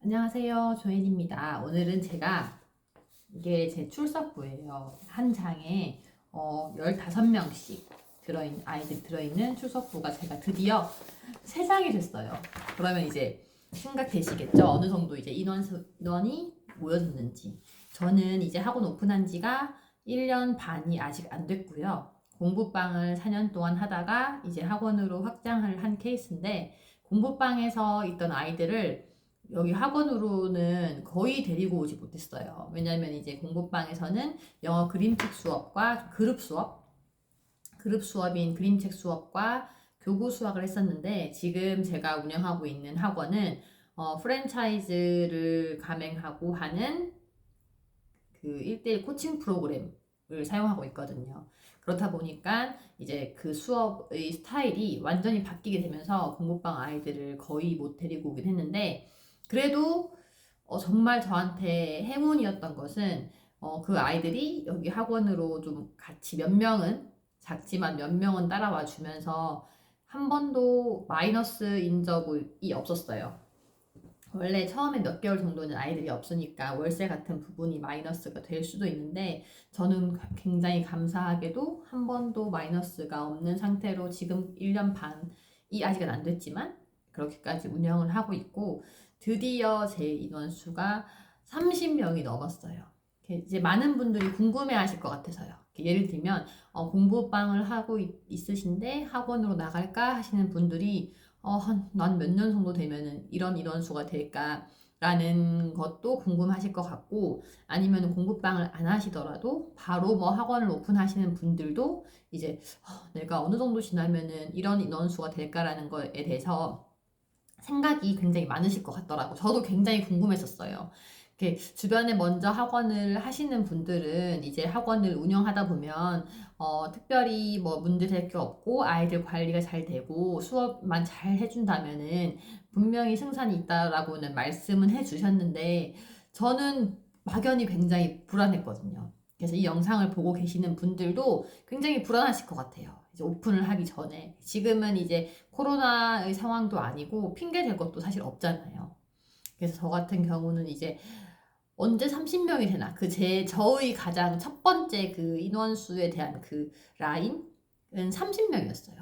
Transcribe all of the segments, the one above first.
안녕하세요. 조혜입니다. 오늘은 제가 이게 제 출석부예요. 한 장에 어, 15명씩 들어있는 아이들 들어있는 출석부가 제가 드디어 3장이 됐어요. 그러면 이제 생각되시겠죠? 어느 정도 이제 인원이 모여졌는지. 저는 이제 학원 오픈한 지가 1년 반이 아직 안 됐고요. 공부방을 4년 동안 하다가 이제 학원으로 확장을 한 케이스인데 공부방에서 있던 아이들을 여기 학원으로는 거의 데리고 오지 못했어요. 왜냐하면 이제 공부방에서는 영어 그림책 수업과 그룹 수업, 그룹 수업인 그림책 수업과 교구 수학을 했었는데 지금 제가 운영하고 있는 학원은 어, 프랜차이즈를 가맹하고 하는 그 1대1 코칭 프로그램을 사용하고 있거든요. 그렇다 보니까 이제 그 수업의 스타일이 완전히 바뀌게 되면서 공부방 아이들을 거의 못 데리고 오긴 했는데 그래도 어, 정말 저한테 행운이었던 것은 어, 그 아이들이 여기 학원으로 좀 같이 몇 명은 작지만 몇 명은 따라와 주면서 한 번도 마이너스인 적이 없었어요. 원래 처음에 몇 개월 정도는 아이들이 없으니까 월세 같은 부분이 마이너스가 될 수도 있는데 저는 굉장히 감사하게도 한 번도 마이너스가 없는 상태로 지금 1년 반이 아직은 안 됐지만 그렇게까지 운영을 하고 있고 드디어 제 인원수가 30명이 넘었어요. 이제 많은 분들이 궁금해 하실 것 같아서요. 예를 들면, 어, 공부방을 하고 있, 있으신데 학원으로 나갈까 하시는 분들이, 어, 난 몇 년 정도 되면은 이런 인원수가 될까? 라는 것도 궁금하실 것 같고, 아니면 공부방을 안 하시더라도 바로 뭐 학원을 오픈하시는 분들도 이제 어, 내가 어느 정도 지나면은 이런 인원수가 될까라는 거에 대해서 생각이 굉장히 많으실 것 같더라고. 저도 굉장히 궁금했었어요. 이렇게 주변에 먼저 학원을 하시는 분들은 이제 학원을 운영하다 보면 어, 특별히 뭐 문제 될 게 없고 아이들 관리가 잘 되고 수업만 잘 해준다면은 분명히 승산이 있다라고는 말씀은 해주셨는데 저는 막연히 굉장히 불안했거든요. 그래서 이 영상을 보고 계시는 분들도 굉장히 불안하실 것 같아요. 이제 오픈을 하기 전에. 지금은 이제 코로나의 상황도 아니고 핑계 댈 것도 사실 없잖아요. 그래서 저 같은 경우는 이제 언제 30명이 되나 그 제 저의 가장 첫 번째 그 인원수에 대한 그 라인은 30명이었어요.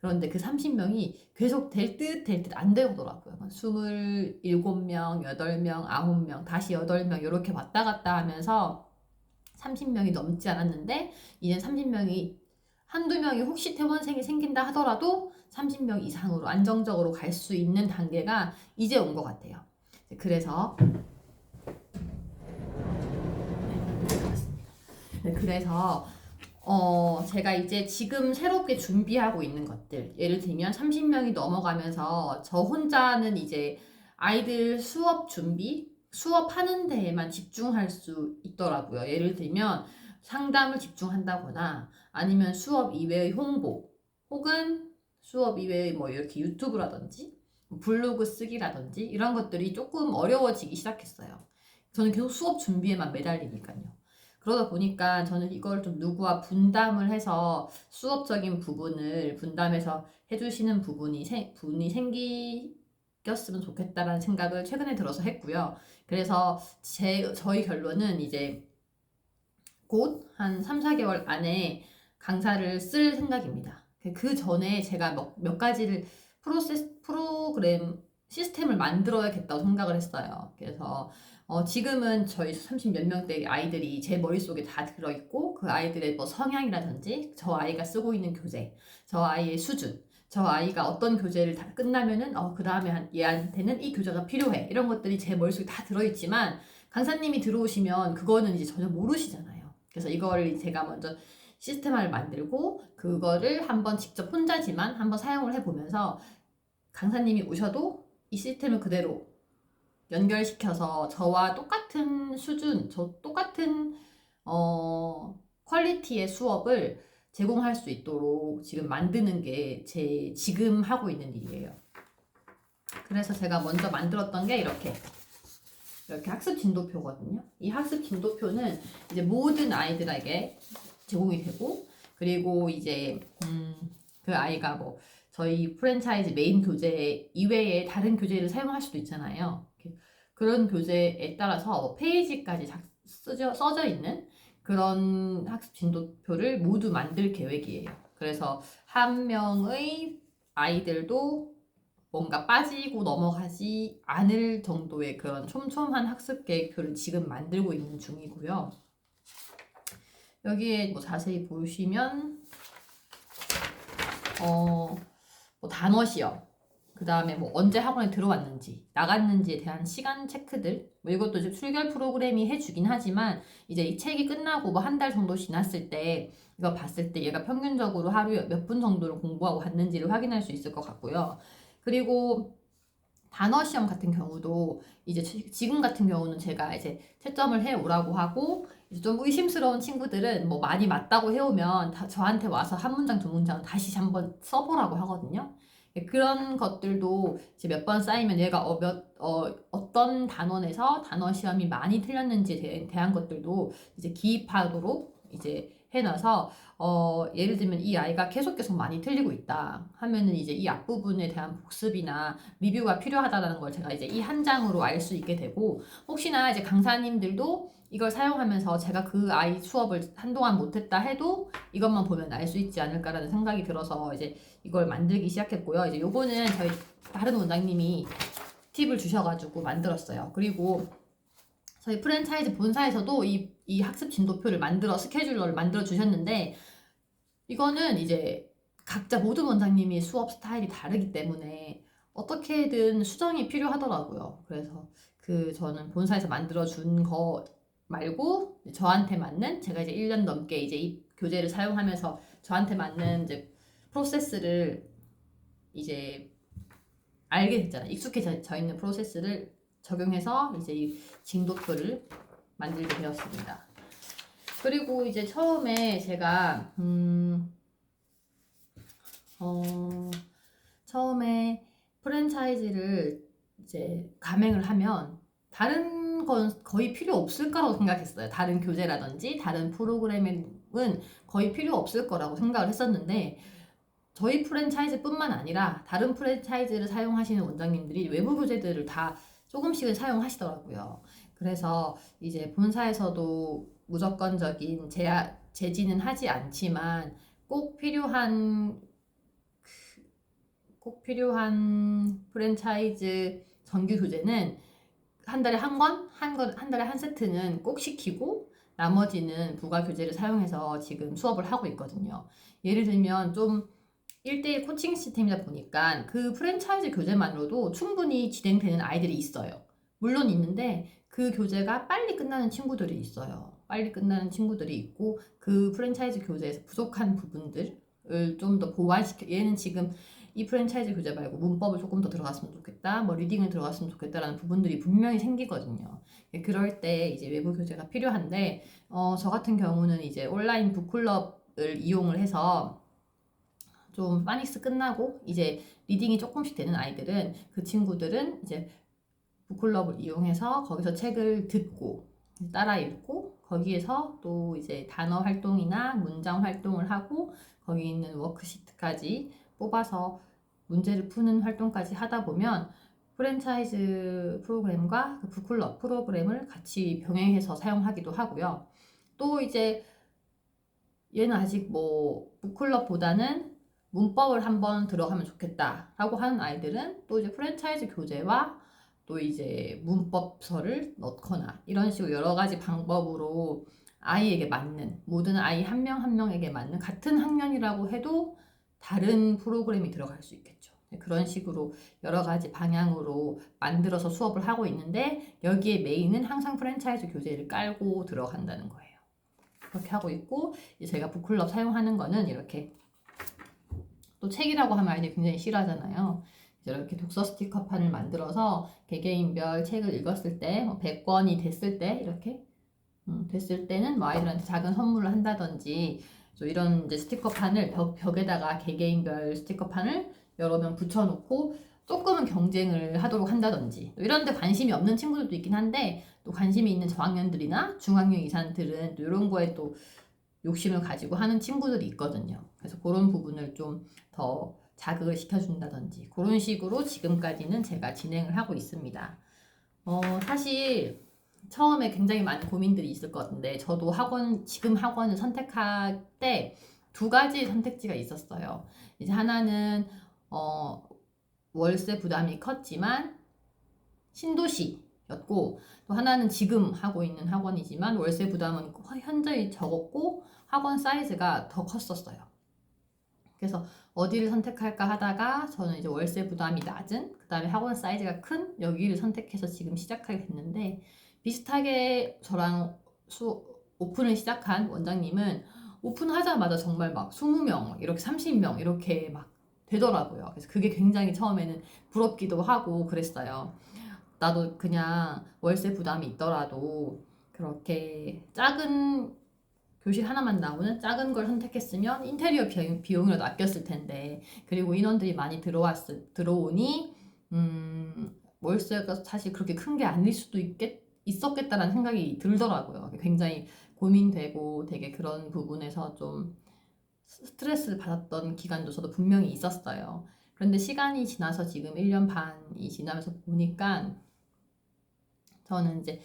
그런데 그 30명이 계속 될 듯 될 듯 안 되더라고요. 27명, 8명, 9명, 다시 8명 이렇게 왔다 갔다 하면서 30명이 넘지 않았는데 이제 30명이 한두 명이 혹시 퇴원생이 생긴다 하더라도 30명 이상으로 안정적으로 갈 수 있는 단계가 이제 온 것 같아요. 그래서 네, 그래서 어, 제가 이제 지금 새롭게 준비하고 있는 것들, 예를 들면 30명이 넘어가면서 저 혼자는 이제 아이들 수업 준비, 수업하는 데에만 집중할 수 있더라고요. 예를 들면 상담을 집중한다거나 아니면 수업 이외의 홍보 혹은 수업 이외의 뭐 이렇게 유튜브라든지 블로그 쓰기라든지 이런 것들이 조금 어려워지기 시작했어요. 저는 계속 수업 준비에만 매달리니까요. 그러다 보니까 저는 이걸 좀 누구와 분담을 해서 수업적인 부분을 분담해서 해주시는 부분이, 세, 분이 생기 셨으면 좋겠다라는 생각을 최근에 들어서 했고요. 그래서 제, 저희 결론은 이제 곧 한 3, 4개월 안에 강사를 쓸 생각입니다. 그 전에 제가 몇, 몇 가지를 프로세스, 프로그램 시스템을 만들어야겠다고 생각을 했어요. 그래서 어, 지금은 저희 30몇 명대 아이들이 제 머릿속에 다 들어있고 그 아이들의 뭐 성향이라든지 저 아이가 쓰고 있는 교재, 저 아이의 수준, 저 아이가 어떤 교재를 다 끝나면은 어, 그 다음에 얘한테는 이 교재가 필요해. 이런 것들이 제 머릿속에 다 들어있지만 강사님이 들어오시면 그거는 이제 전혀 모르시잖아요. 그래서 이걸 제가 먼저 시스템화를 만들고 그거를 한번 직접 혼자지만 한번 사용을 해보면서 강사님이 오셔도 이 시스템을 그대로 연결시켜서 저와 똑같은 수준, 저 똑같은 어, 퀄리티의 수업을 제공할 수 있도록 지금 만드는 게 제 지금 하고 있는 일이에요. 그래서 제가 먼저 만들었던 게 이렇게 이렇게 학습 진도표거든요. 이 학습 진도표는 이제 모든 아이들에게 제공이 되고 그리고 이제 음, 그 아이가 뭐 저희 프랜차이즈 메인 교재 이외에 다른 교재를 사용할 수도 있잖아요. 그런 교재에 따라서 뭐 페이지까지 작, 쓰져, 써져 있는 그런 학습 진도표를 모두 만들 계획이에요. 그래서 한 명의 아이들도 뭔가 빠지고 넘어가지 않을 정도의 그런 촘촘한 학습 계획표를 지금 만들고 있는 중이고요. 여기에 뭐 자세히 보시면 어, 뭐 단어 시험, 그 다음에 뭐 언제 학원에 들어왔는지, 나갔는지에 대한 시간 체크들, 뭐 이것도 이제 출결 프로그램이 해주긴 하지만, 이제 이 책이 끝나고 뭐 한 달 정도 지났을 때, 이거 봤을 때 얘가 평균적으로 하루에 몇 분 정도를 공부하고 갔는지를 확인할 수 있을 것 같고요. 그리고 단어 시험 같은 경우도 이제 지- 지금 같은 경우는 제가 이제 채점을 해 오라고 하고 이제 좀 의심스러운 친구들은 뭐 많이 맞다고 해오면 다 저한테 와서 한 문장 두 문장 다시 한번 써보라고 하거든요. 예, 그런 것들도 이제 몇 번 쌓이면 얘가 어, 몇, 어, 어떤 단원에서 단어 시험이 많이 틀렸는지에 대- 대한 것들도 이제 기입하도록 이제 해놔서 어, 예를 들면 이 아이가 계속 계속 많이 틀리고 있다 하면은 이제 이 앞부분에 대한 복습이나 리뷰가 필요하다라는 걸 제가 이제 이 한 장으로 알 수 있게 되고 혹시나 이제 강사님들도 이걸 사용하면서 제가 그 아이 수업을 한동안 못했다 해도 이것만 보면 알 수 있지 않을까라는 생각이 들어서 이제 이걸 만들기 시작했고요. 이제 요거는 저희 다른 원장님이 팁을 주셔가지고 만들었어요. 그리고 저희 프랜차이즈 본사에서도 이, 이 학습 진도표를 만들어 스케줄러를 만들어 주셨는데 이거는 이제 각자 모든 원장님이 수업 스타일이 다르기 때문에 어떻게든 수정이 필요하더라고요. 그래서 그 저는 본사에서 만들어 준 거 말고 저한테 맞는 제가 이제 1년 넘게 이제 이 교재를 사용하면서 저한테 맞는 이제 프로세스를 이제 알게 됐잖아요. 익숙해져 져 있는 프로세스를 적용해서 이제 이 진도표를 만들게 되었습니다. 그리고 이제 처음에 제가 음, 어, 처음에 프랜차이즈를 이제 가맹을 하면 다른 건 거의 필요 없을 거라고 생각했어요. 다른 교재라든지 다른 프로그램은 거의 필요 없을 거라고 생각을 했었는데 저희 프랜차이즈뿐만 아니라 다른 프랜차이즈를 사용하시는 원장님들이 외부 교재들을 다 조금씩은 사용하시더라고요. 그래서 이제 본사에서도 무조건적인 제, 제지는 하지 않지만 꼭 필요한 그- 꼭 필요한 프랜차이즈 정규 교재는 한 달에 한 권, 한 권, 한 달에 한 세트는 꼭 시키고 나머지는 부가 교재를 사용해서 지금 수업을 하고 있거든요. 예를 들면 좀 1대1 코칭 시스템이다 보니까 그 프랜차이즈 교재만으로도 충분히 진행되는 아이들이 있어요. 물론 있는데 그 교재가 빨리 끝나는 친구들이 있어요. 빨리 끝나는 친구들이 있고 그 프랜차이즈 교재에서 부족한 부분들을 좀 더 보완시켜 얘는 지금 이 프랜차이즈 교재 말고 문법을 조금 더 들어갔으면 좋겠다, 뭐 리딩을 들어갔으면 좋겠다라는 부분들이 분명히 생기거든요. 예, 그럴 때 이제 외부 교재가 필요한데 어, 저 같은 경우는 이제 온라인 북클럽을 이용을 해서 좀 파닉스 끝나고 이제 리딩이 조금씩 되는 아이들은 그 친구들은 이제 북클럽을 이용해서 거기서 책을 듣고 따라 읽고 거기에서 또 이제 단어 활동이나 문장 활동을 하고 거기 있는 워크시트까지 뽑아서 문제를 푸는 활동까지 하다 보면 프랜차이즈 프로그램과 그 북클럽 프로그램을 같이 병행해서 사용하기도 하고요. 또 이제 얘는 아직 뭐 북클럽보다는 문법을 한번 들어가면 좋겠다라고 하는 아이들은 또 이제 프랜차이즈 교재와 또 이제 문법서를 넣거나 이런 식으로 여러 가지 방법으로 아이에게 맞는 모든 아이 한 명한 명에게 맞는 같은 학년이라고 해도 다른 프로그램이 들어갈 수 있겠죠. 네, 그런 식으로 여러 가지 방향으로 만들어서 수업을 하고 있는데 여기에 메인은 항상 프랜차이즈 교재를 깔고 들어간다는 거예요. 그렇게 하고 있고 제가 북클럽 사용하는 거는 이렇게 또 책이라고 하면 아이들이 굉장히 싫어하잖아요. 이렇게 독서 스티커판을 만들어서 개개인별 책을 읽었을 때, 뭐 100권이 됐을 때, 이렇게, 음, 됐을 때는 뭐 아이들한테 작은 선물을 한다든지, 또 이런 이제 스티커판을 벽, 벽에다가 개개인별 스티커판을 여러 명 붙여놓고 조금은 경쟁을 하도록 한다든지, 또 이런 데 관심이 없는 친구들도 있긴 한데, 또 관심이 있는 저학년들이나 중학년 이상들은 또 이런 거에 또 욕심을 가지고 하는 친구들이 있거든요. 그래서 그런 부분을 좀 더 자극을 시켜준다든지 그런 식으로 지금까지는 제가 진행을 하고 있습니다. 어, 사실 처음에 굉장히 많은 고민들이 있을 것 같은데 저도 학원 지금 학원을 선택할 때 두 가지 선택지가 있었어요. 이제 하나는 어, 월세 부담이 컸지만 신도시였고 또 하나는 지금 하고 있는 학원이지만 월세 부담은 현저히 적었고 학원 사이즈가 더 컸었어요. 그래서 어디를 선택할까 하다가 저는 이제 월세 부담이 낮은 그다음에 학원 사이즈가 큰 여기를 선택해서 지금 시작하게 됐는데 비슷하게 저랑 수 오픈을 시작한 원장님은 오픈하자마자 정말 막 20명 이렇게 30명 이렇게 막 되더라고요. 그래서 그게 굉장히 처음에는 부럽기도 하고 그랬어요. 나도 그냥 월세 부담이 있더라도 그렇게 작은 교실 하나만 나오는 작은 걸 선택했으면 인테리어 비용, 비용이라도 아꼈을 텐데 그리고 인원들이 많이 들어왔을 들어오니 음, 월세가 사실 그렇게 큰 게 아닐 수도 있겠 있었겠다라는 생각이 들더라고요. 굉장히 고민되고 되게 그런 부분에서 좀 스트레스를 받았던 기간도 저도 분명히 있었어요. 그런데 시간이 지나서 지금 1년 반이 지나면서 보니까 저는 이제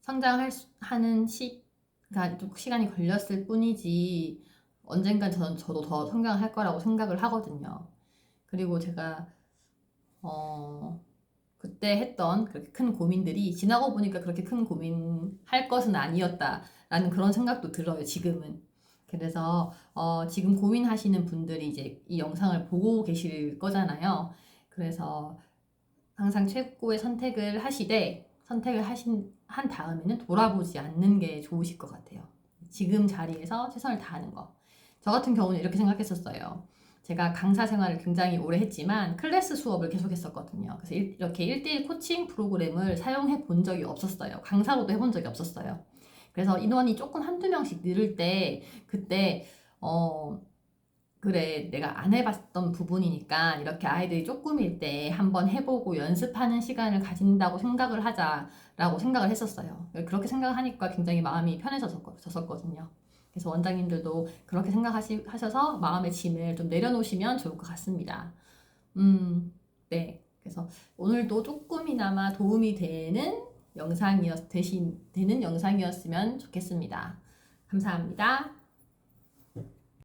성장할 수, 하는 시가 좀 시간이 걸렸을 뿐이지 언젠간 저는 저도 더 성장할 거라고 생각을 하거든요. 그리고 제가 어 그때 했던 그렇게 큰 고민들이 지나고 보니까 그렇게 큰 고민할 것은 아니었다라는 그런 생각도 들어요. 지금은. 그래서 어, 지금 고민하시는 분들이 이제 이 영상을 보고 계실 거잖아요. 그래서 항상 최고의 선택을 하시되 선택을 하신 한 다음에는 돌아보지 않는 게 좋으실 것 같아요. 지금 자리에서 최선을 다하는 거. 저 같은 경우는 이렇게 생각했었어요. 제가 강사 생활을 굉장히 오래 했지만 클래스 수업을 계속 했었거든요. 그래서 이렇게 1대1 코칭 프로그램을 사용해 본 적이 없었어요. 강사로도 해본 적이 없었어요. 그래서 인원이 조금 한두 명씩 늘을 때 그때 어 그래 내가 안 해봤던 부분이니까 이렇게 아이들이 조금일 때 한번 해보고 연습하는 시간을 가진다고 생각을 하자라고 생각을 했었어요. 그렇게 생각하니까 굉장히 마음이 편해졌었거든요. 그래서 원장님들도 그렇게 생각하셔서 마음의 짐을 좀 내려놓으시면 좋을 것 같습니다. 음, 네. 그래서 오늘도 조금이나마 도움이 되는 영상이었, 되신, 되는 영상이었으면 좋겠습니다. 감사합니다.